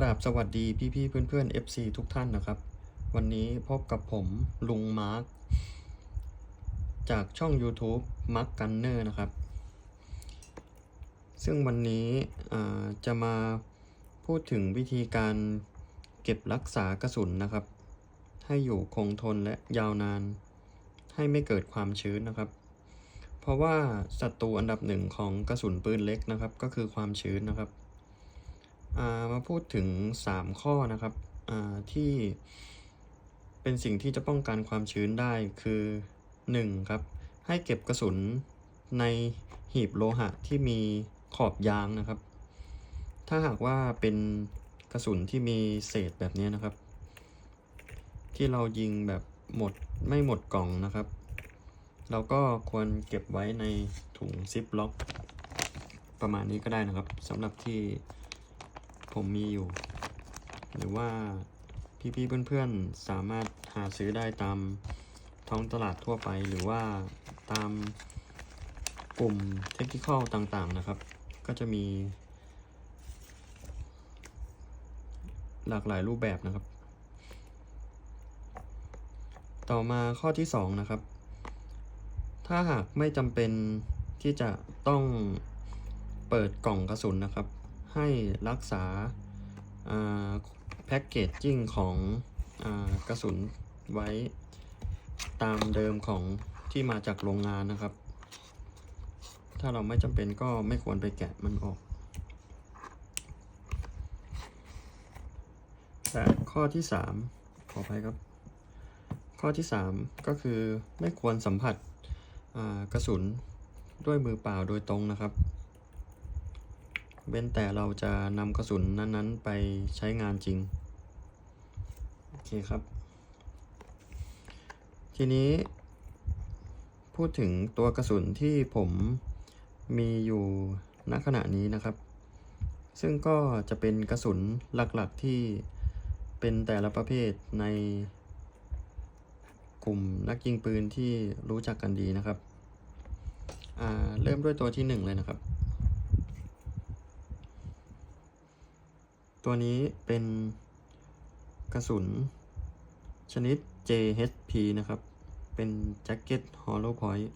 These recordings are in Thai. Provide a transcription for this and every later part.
กราบสวัสดีพี่ๆเพื่อนๆ FC ทุกท่านนะครับ วันนี้พบกับผมลุงมาร์คจากช่อง YouTube Mark Gunner นะครับ ซึ่งวันนี้จะมาพูดถึงวิธีการเก็บรักษากระสุนนะครับ ให้อยู่คงทนและยาวนาน ให้ไม่เกิดความชื้นนะครับ เพราะว่าศัตรูอันดับหนึ่งของกระสุนปืนเล็กนะครับ ก็คือความชื้นนะครับ มาพูดถึง 3 ข้อนะครับที่เป็นสิ่งที่จะป้องกันความชื้นได้คือ 1. ครับ ให้เก็บกระสุนในหีบโลหะที่มีขอบยางนะครับ ถ้าหากว่าเป็นกระสุนที่มีเศษแบบนี้นะครับ ที่เรายิงแบบหมดไม่หมดกล่องนะครับ เราก็ควรเก็บไว้ในถุงซิปล็อก ประมาณนี้ก็ได้นะครับสำหรับที่ ผมมีอยู่ หรือว่าพี่ๆเพื่อนๆสามารถหาซื้อได้ตามท้องตลาดทั่วไป หรือว่าตามกลุ่มเทคนิคอต่างๆนะครับ ก็จะมี หลากหลายรูปแบบนะครับ ต่อมาข้อที่ 2 นะครับ ถ้าหากไม่จำเป็นที่จะต้องเปิดกล่องกระสุนนะครับ ให้รักษาแพ็กเกจจิ้งของอกระสุนไว้ตามเดิมของที่มาจากโรงงานนะครับ ถ้าเราไม่จำเป็นก็ไม่ควรไปแกะมันออก แต่ข้อที่ 3 ขออภัยครับ ข้อที่ 3 ก็คือไม่ควรสัมผัสกระสุนด้วยมือเปล่าโดยตรงนะครับ เว้นแต่เราจะนำกระสุนนั้นๆ ไปใช้งานจริง โอเคครับ ทีนี้พูดถึงตัวกระสุนที่ผมมีอยู่ณขณะนี้นะครับ ซึ่งก็จะเป็นกระสุนหลักๆที่เป็นแต่ละประเภทในกลุ่มนักยิงปืนที่รู้จักกันดีนะครับ เริ่มด้วยตัวที่ 1 เลยนะครับ ตัวนี้เป็นกระสุน ชนิด JHP นะครับ เป็นแจ็คเก็ต Hollow Point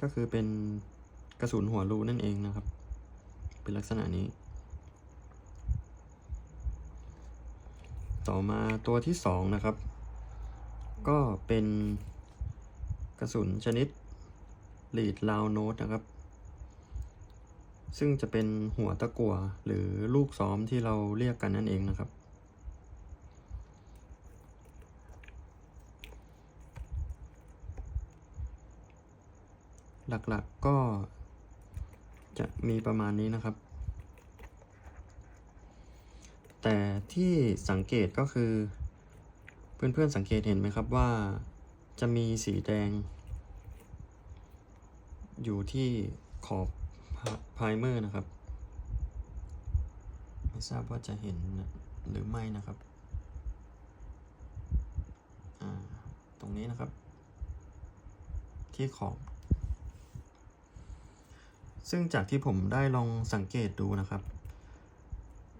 ก็คือเป็นกระสุนหัวรูนั่นเองนะครับ เป็นลักษณะนี้ ต่อมาตัวที่2นะครับ ก็เป็นกระสุนชนิด Lead Round Note นะครับ ซึ่งจะเป็นหัวตะกั่วหรือลูกซ้อมที่เราเรียกกันนั่นเองนะครับ หลักๆก็จะมีประมาณนี้นะครับ แต่ที่สังเกตก็คือ เพื่อนๆสังเกตเห็นไหมครับว่าจะมีสีแดง อยู่ที่ขอบ ไพรเมอร์นะครับ ไม่ทราบว่าจะเห็นหรือไม่นะครับ ตรงนี้นะครับ ที่ขอบ ซึ่งจากที่ผมได้ลองสังเกตดูนะครับ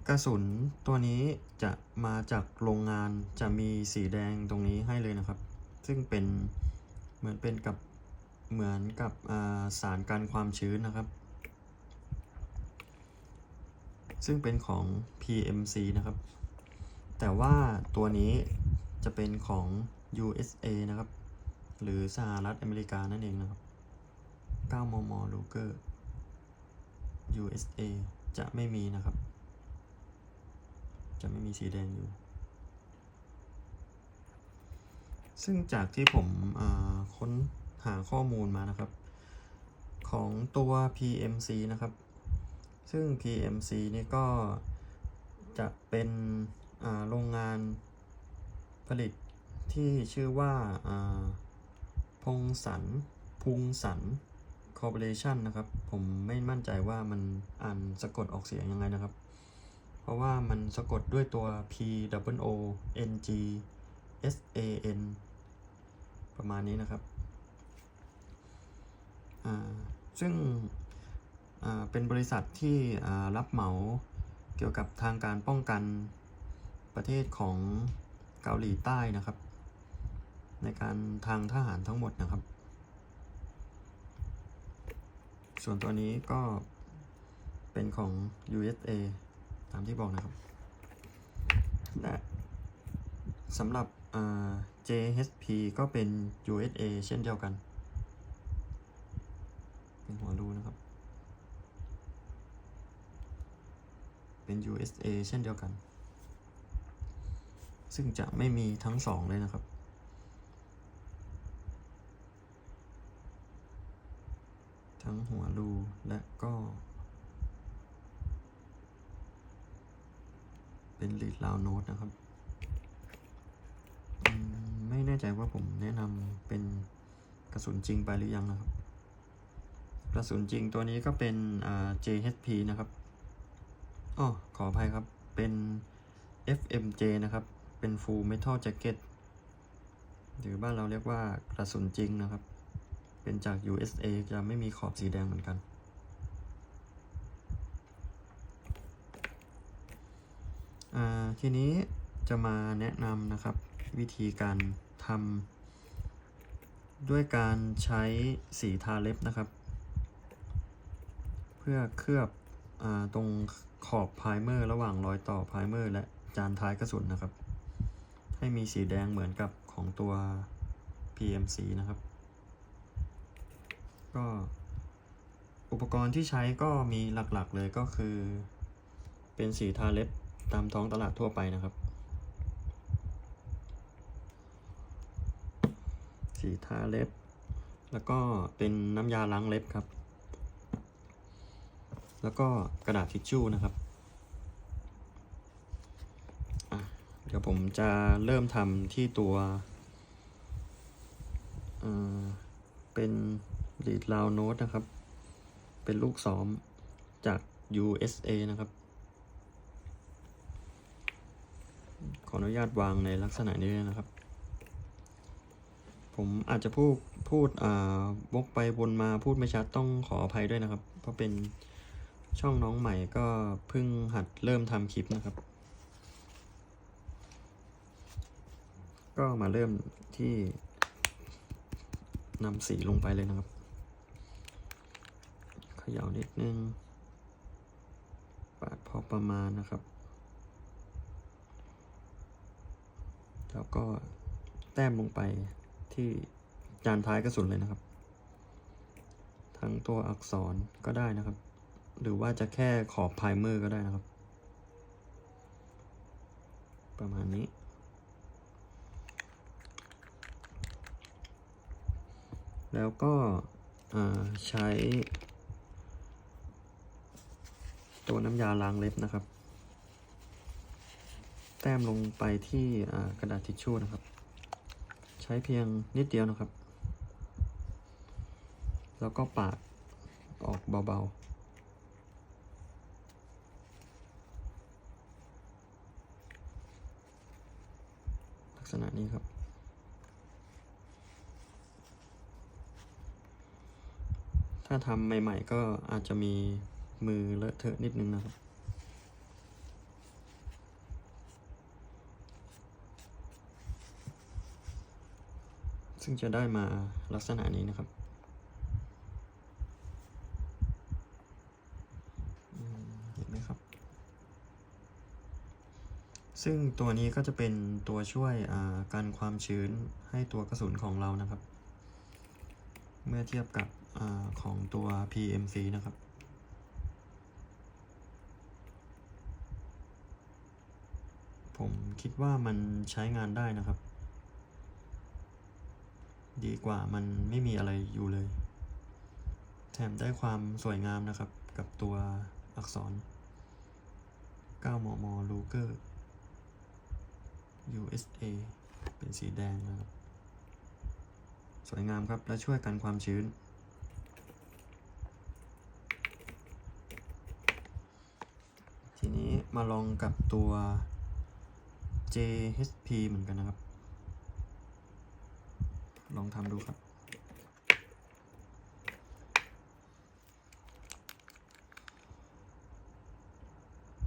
กระสุนตัวนี้จะมาจากโรงงานจะมีสีแดงตรงนี้ให้เลยนะครับ ซึ่งเป็นเหมือนเป็นกับเหมือนกับสารกันความชื้นนะครับ ซึ่งเป็นของ PMC นะครับ แต่ว่าตัวนี้จะเป็นของ USA นะครับ หรือสหรัฐอเมริกานั่นเองนะครับ 9 มม Luger USA จะไม่มีนะครับ จะไม่มีสีแดงอยู่ ซึ่งจากที่ผมค้นหาข้อมูลมานะครับ ของตัว PMC นะครับ ซึ่ง PMC นี่ก็จะเป็นโรงงานผลิตที่ชื่อว่าพงสันพุงสันคอร์ปอเรชันนะครับ ผมไม่มั่นใจว่ามันอ่านสะกดออกเสียงยังไงนะครับ เพราะว่ามันสะกดด้วยตัว P W O N G S A N ประมาณนี้นะครับ ซึ่ง เป็นบริษัทที่รับเหมาเกี่ยวกับทางการป้องกันประเทศของเกาหลีใต้นะครับ ในการทางทหารทั้งหมดนะครับ ส่วนตัวนี้ก็เป็นของ USA ตามที่บอกนะครับ และสำหรับ JHP ก็เป็น USA เช่นเดียวกัน เป็นหัวรูนะครับ เป็น USA เช่นเดียวกัน ซึ่งจะไม่มีทั้งสองเลยนะครับ ทั้งหัวรูและก็ เป็นลีดลาวโนตนะครับ ไม่แน่ใจว่าผมแนะนำเป็นกระสุนจริงไปหรือยังนะครับ กระสุนจริงตัวนี้ก็เป็น JHP นะครับ อ๋อขออภัยครับ เป็น FMJ นะครับ เป็น Full Metal Jacket หรือบ้านเราเรียกว่ากระสุนจริงนะครับ เป็นจาก USA จะไม่มีขอบสีแดงเหมือนกัน ทีนี้จะมาแนะนำนะครับ วิธีการทำด้วยการใช้สีทาเล็บนะครับ เพื่อเคลือบอตรง ขอบไพรเมอร์ระหว่างรอยต่อไพรเมอร์และจานท้ายกระสุนนะครับ ให้มีสีแดงเหมือนกับของตัว PMC นะครับ ก็อุปกรณ์ที่ใช้ก็มีหลักๆเลยก็คือ เป็นสีทาเล็บตามท้องตลาดทั่วไปนะครับ สีทาเล็บ แล้วก็เป็นน้ำยาล้างเล็บครับ แล้วก็กระดาษทิชชู่นะครับ เดี๋ยวผมจะเริ่มทำที่ตัวเป็นลีดลาวโน้ตนะครับ เป็นลูกซ้อมจาก USA นะครับ ขออนุญาตวางในลักษณะนี้นะครับ ผมอาจจะพูดพูดวกไปวนมาพูดไม่ชัดต้องขออภัยด้วยนะครับ เพราะเป็น ช่องน้องใหม่ก็เพิ่งหัดเริ่มทำคลิปนะครับ ก็มาเริ่มที่นำสีลงไปเลยนะครับเขย่านิดนึง ปาดพอประมาณนะครับ แล้วก็แต้มลงไปที่จานท้ายกระสุนเลยนะครับ ทั้งตัวอักษรก็ได้นะครับ หรือว่าจะแค่ขอบไพรเมอร์ก็ได้นะครับ ประมาณนี้ แล้วก็ใช้ตัวน้ำยาล้างเล็บนะครับ แต้มลงไปที่กระดาษทิชชู่นะครับ ใช้เพียงนิดเดียวนะครับ แล้วก็ปาดออกเบาๆ ษณะนี้ครับ ถ้าทำใหม่ ๆ ก็อาจจะมีมือเลอะเทอะนิดนึงนะครับซึ่งจะได้มาลักษณะนี้นะครับอืมเห็นไหมครับ ซึ่งตัวนี้ก็จะเป็นตัวช่วยอ่ากันความชื้นให้ตัวกระสุนของเรานะครับ เมื่อเทียบกับอของตัว PMC นะครับผมคิดว่ามันใช้งานได้นะครับ ดีกว่ามันไม่มีอะไรอยู่เลย แถมได้ความสวยงามนะครับกับตัวอักษร 9 มม Luger USA เป็นสีแดงนะครับ สวยงามครับและช่วยกันความชื้น ทีนี้มาลองกับตัว JHP เหมือนกันนะครับ ลองทำดูครับ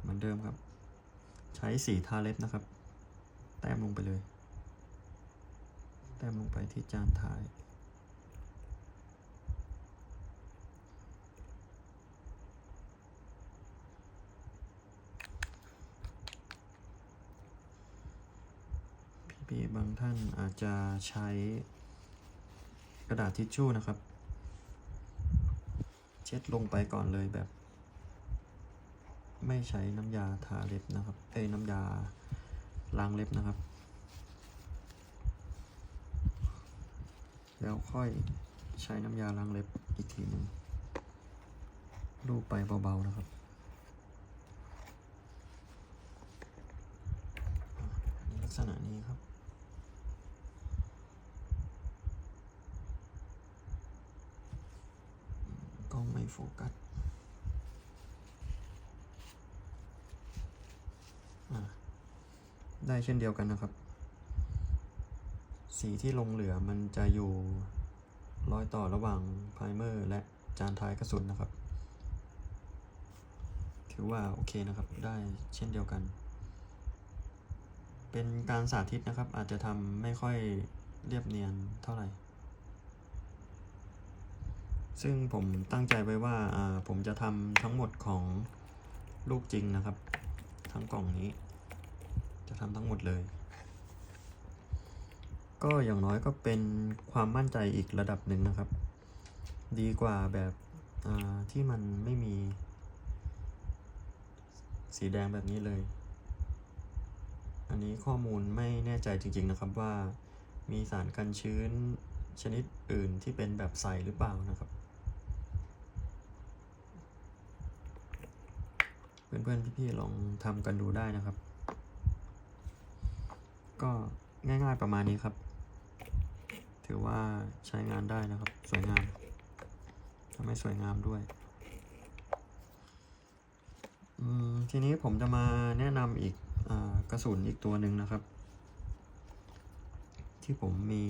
มมือนเดิมครับ ใช้สีทาเล็บนะครับ แต้มลงไปเลย แต้มลงไปที่จานท้าย พี่ๆบางท่านอาจจะใช้กระดาษทิชชู่นะครับ เช็ดลงไปก่อนเลยแบบ ไม่ใช้น้ำยาทาเล็บนะครับ เอ้น้ำยา ล้างเล็บนะครับ แล้วค่อยใช้น้ำยาล้างเล็บอีกทีหนึ่งลูบไปเบาๆนะครับลักษณะนี้ครับกล้องไม่โฟกัสอะ ได้เช่นเดียวกันนะครับ สีที่ลงเหลือมันจะอยู่รอยต่อระหว่างไพรเมอร์และจานท้ายกระสุนนะครับ ถือว่าโอเคนะครับ ได้เช่นเดียวกัน เป็นการสาธิตนะครับ อาจจะทำไม่ค่อยเรียบเนียนเท่าไหร่ ซึ่งผมตั้งใจไว้ว่าอ่าผมจะทำทั้งหมดของลูกจริงนะครับ ทั้งกล่องนี้ จะทำทั้งหมดเลย ก็อย่างน้อยก็เป็นความมั่นใจอีกระดับหนึ่งนะครับ ดีกว่าแบบที่มันไม่มี สีแดงแบบนี้เลย อันนี้ข้อมูลไม่แน่ใจจริงๆนะครับว่า มีสารกันชื้นชนิดอื่นที่เป็นแบบใสหรือเปล่านะครับ เพื่อนๆพี่ๆลองทำกันดูได้นะครับ ก็ง่ายๆประมาณนี้ครับ ถือว่าใช้งานได้นะครับ สวยงามทำให้สวยงามด้วยทีนี้ผมจะมาแนะนำอีกอกระสุนอีกตัวหนึ่งนะครับ ที่ผมมี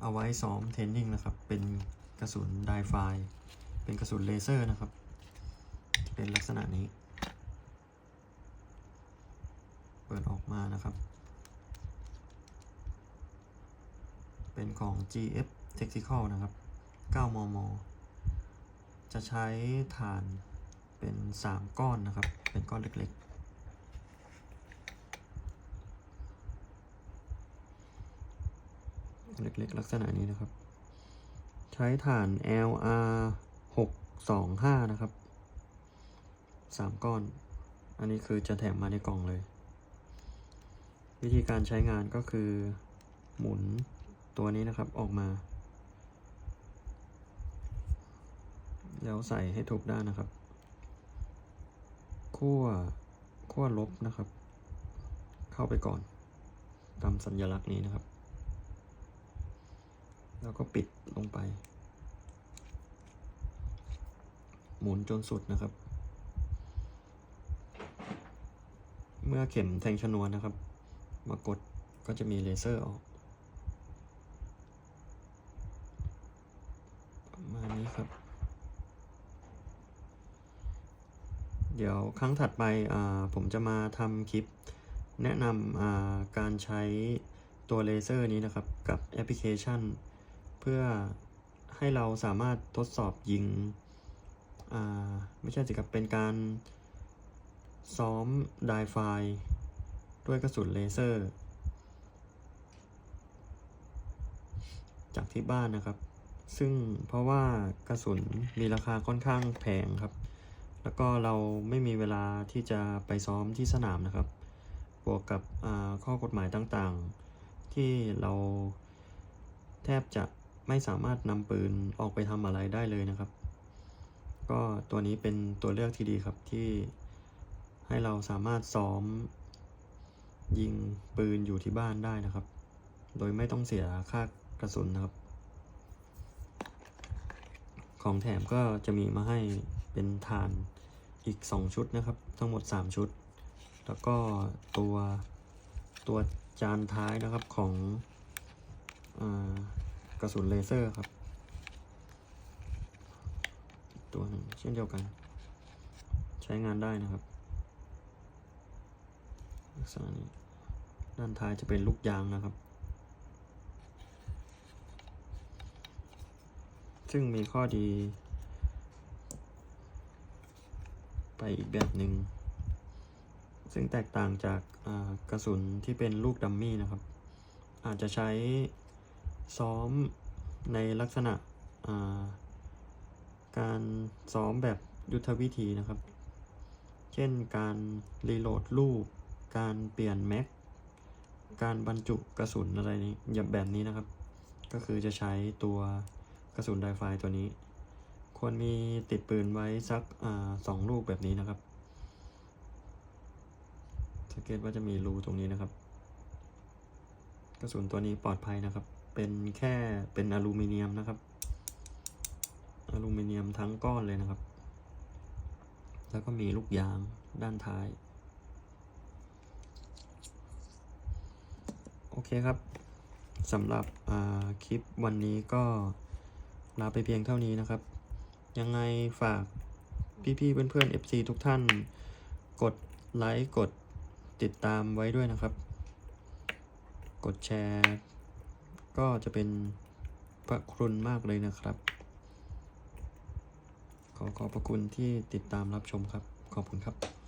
เอาไว้ซ้อมเทรนนิ่งนะครับ เป็นกระสุนไดไฟเป็นกระสุนเลเซอร์นะครับ เป็นลักษณะนี้ เปิดออกมานะครับ เป็นของ GF Tactical นะครับ 9 มม จะใช้ฐานเป็น 3 ก้อนนะครับ เป็นก้อนเล็กๆ เล็กๆ ลักษณะนี้นะครับ ใช้ฐาน LR 625 นะครับ 3 ก้อน อันนี้คือจะแถมมาในกล่องเลย วิธีการใช้งานก็คือหมุน ตัวนี้นะครับออกมา แล้วใส่ให้ถูกด้านนะครับขั้วขั้วลบนะครับ เข้าไปก่อน ตามสัญลักษณ์นี้นะครับ แล้วก็ปิดลงไป หมุนจนสุดนะครับ เมื่อเข็มแทงชนวนนะครับ มากดก็จะมีเลเซอร์ออก ประมาณนี้ครับ เดี๋ยว ครั้งถัดไปผมจะมาทำคลิป แนะนำการใช้ตัวเลเซอร์นี้นะครับ กับแอปพลิเคชัน เพื่อให้เราสามารถทดสอบยิงไม่ใช่สิครับเป็นการซ้อมไดไฟด้วยกระสุนเลเซอร์ จากที่บ้านนะครับ ซึ่งเพราะว่ากระสุนมีราคาค่อนข้างแพงครับ แล้วก็เราไม่มีเวลาที่จะไปซ้อมที่สนามนะครับ บวกกับข้อกฎหมายต่างๆ ที่เราแทบจะไม่สามารถนำปืนออกไปทำอะไรได้เลยนะครับ ก็ตัวนี้เป็นตัวเลือกที่ดีครับที่ให้เราสามารถซ้อมยิงปืนอยู่ที่บ้านได้นะครับ โดยไม่ต้องเสียค่ากระสุนนะครับ ของแถมก็จะมีมาให้เป็นฐาน อีก 2 ชุดนะครับ ทั้งหมด 3 ชุด แล้วก็ตัวตัวจานท้ายนะครับของอกระสุนเลเซอร์ครับ ตัวหนึ่งเช่นเดียวกัน ใช้งานได้นะครับลักษณะนี้ด้านท้ายจะเป็นลูกยางนะครับ ซึ่งมีข้อดี ไปอีกแบบหนึ่งซึ่งแตกต่างจากกระสุนที่เป็นลูกดัมมี่นะครับ อาจจะใช้ซ้อมในลักษณะาการซ้อมแบบยุทธวิธีนะครับ เช่นการรีโหลดลูก การเปลี่ยนแม็ก การบรรจุกระสุนอะไรนี้แบบนี้นะครับ ก็คือจะใช้ตัวกระสุนไดไฟตัวนี้ ควรมีติดปืนไว้สักอสองลูกแบบนี้นะครับ สังเกตว่าจะมีรูตรงนี้นะครับ กระสุนตัวนี้ปลอดภัยนะครับ เป็นแค่เป็นอลูมิเนียมนะครับ อลูมิเนียมทั้งก้อนเลยนะครับ แล้วก็มีลูกยางด้านท้าย โอเคครับสำหรับคลิปวันนี้ก็ลาไปเพียงเท่านี้นะครับ ยังไงฝากพี่ๆเพื่อนๆ FC ทุกท่าน กดไลค์กดติดตามไว้ด้วยนะครับ กดแชร์ ก็จะเป็นพระคุณมากเลยนะครับ ขอขอบพระคุณที่ติดตามรับชมครับ ขอบคุณครับ